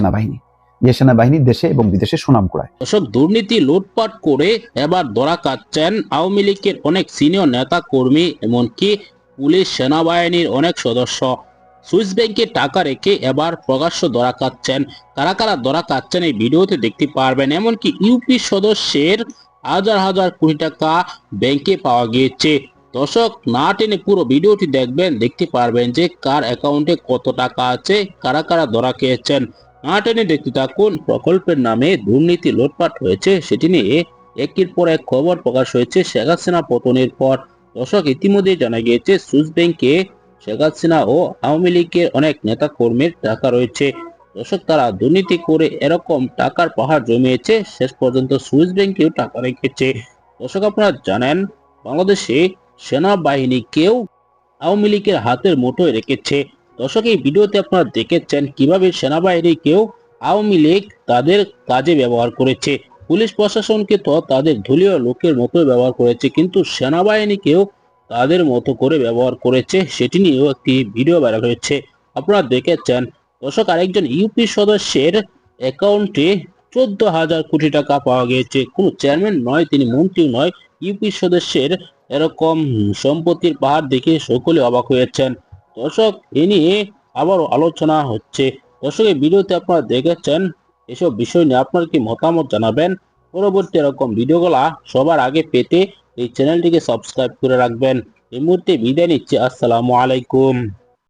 সেনাবাহিনী। যে সেনাবাহিনী দেশে এবং বিদেশে সুনাম কুড়ায়। দর্শক দুর্নীতি লুটপাট করে এবার ধরা কাটছেন আওয়ামী লীগের অনেক সিনিয়র নেতা কর্মী এমনকি পুলিশ সেনাবাহিনীর অনেক সদস্য। সুইস ব্যাংকে টাকা রেখে এবার প্রকাশ্য ধরা কাটছেন। কারা কারা ধরা কাটছেন এই ভিডিওতে দেখতে পারবেন, এমনকি ইউপি সদস্যের হাজার হাজার কোটি টাকা ব্যাংকে পাওয়া গিয়েছে। দর্শক, না টেনে পুরো ভিডিওটি দেখবেন, দেখতে পারবেন যে কার অ্যাকাউন্টে কত টাকা আছে, কারা কারা ধরা খেয়েছেন। না টেনে দেখতে থাকুন, প্রকল্পের নামে দুর্নীতি লোটপাট হয়েছে, সেটি নিয়ে একের পর এক খবর প্রকাশ হয়েছে শেখ হাসিনা পতনের পর। দর্শক ইতিমধ্যে জানা গিয়েছে, সুইস ব্যাংকে শেখ হাসিনা ও আওয়ামী লীগের অনেক নেতা কর্মীর টাকা রয়েছে। দর্শক, তারা দুর্নীতি করে এরকম টাকার পাহাড় জমিয়েছে, শেষ পর্যন্ত সুইস ব্যাংকেও টাকা রেখেছে। দর্শক, আপনারা জানেন, বাংলাদেশে সেনাবাহিনীকেও আওয়ামী লীগের হাতের মুঠোয় রেখেছে। দর্শক, এই ভিডিওতে আপনারা দেখেছেন কীভাবে সেনাবাহিনীকেও আওয়ামী লীগ তাদের কাজে ব্যবহার করেছে। পুলিশ প্রশাসনকে তো তাদের দলীয় লোকের মতো ব্যবহার করেছে, কিন্তু সেনাবাহিনীকেও তাদের মতো করে ব্যবহার করেছে, সেটি নিয়েও একটি ভিডিও ভাইরাল হয়েছে। আপনারা দেখেছেন, দর্শক, আরেকজন ইউপি সদস্যের অ্যাকাউন্টে চোদ্দ হাজার কোটি টাকা পাওয়া গিয়েছে। কোনো চেয়ারম্যান নয়, তিনি মন্ত্রী নয় ইউপি সদস্যের এরকম সম্পত্তির পাহাড় দেখে সকলে অবাক হয়েছেন। দর্শক এ নিয়ে আবারও আলোচনা হচ্ছে। দর্শক, এই ভিডিওতে আপনারা দেখেছেন, এসব বিষয় নিয়ে আপনার কি মতামত জানাবেন? পরবর্তী এরকম ভিডিওগুলা সবার আগে পেতে এই চ্যানেলটিকে সাবস্ক্রাইব করে রাখবেন। এই মুহূর্তে বিদায় নিচ্ছে। আসসালামু আলাইকুম।